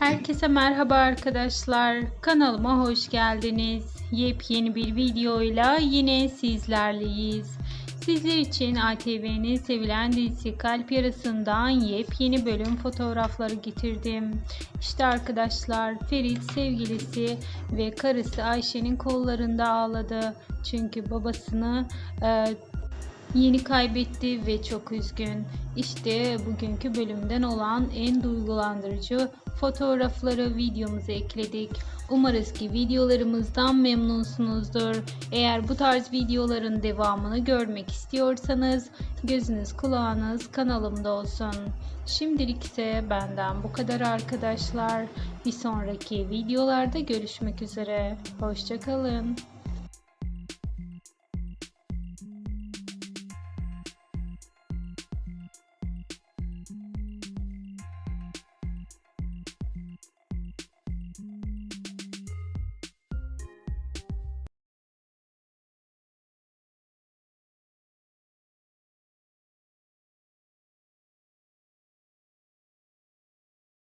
Herkese merhaba arkadaşlar. Kanalıma hoş geldiniz. Yepyeni bir videoyla yine sizlerleyiz. Sizler için ATV'nin sevilen dizisi Kalp Yarası'ndan yepyeni bölüm fotoğrafları getirdim. İşte arkadaşlar Ferit sevgilisi ve karısı Ayşe'nin kollarında ağladı. Çünkü babasını e, Yeni kaybetti ve çok üzgün. İşte bugünkü bölümden olan en duygulandırıcı fotoğrafları videomuza ekledik. Umarız ki videolarımızdan memnunsunuzdur. Eğer bu tarz videoların devamını görmek istiyorsanız gözünüz kulağınız kanalımda olsun. Şimdilik ise benden bu kadar arkadaşlar. Bir sonraki videolarda görüşmek üzere. Hoşçakalın.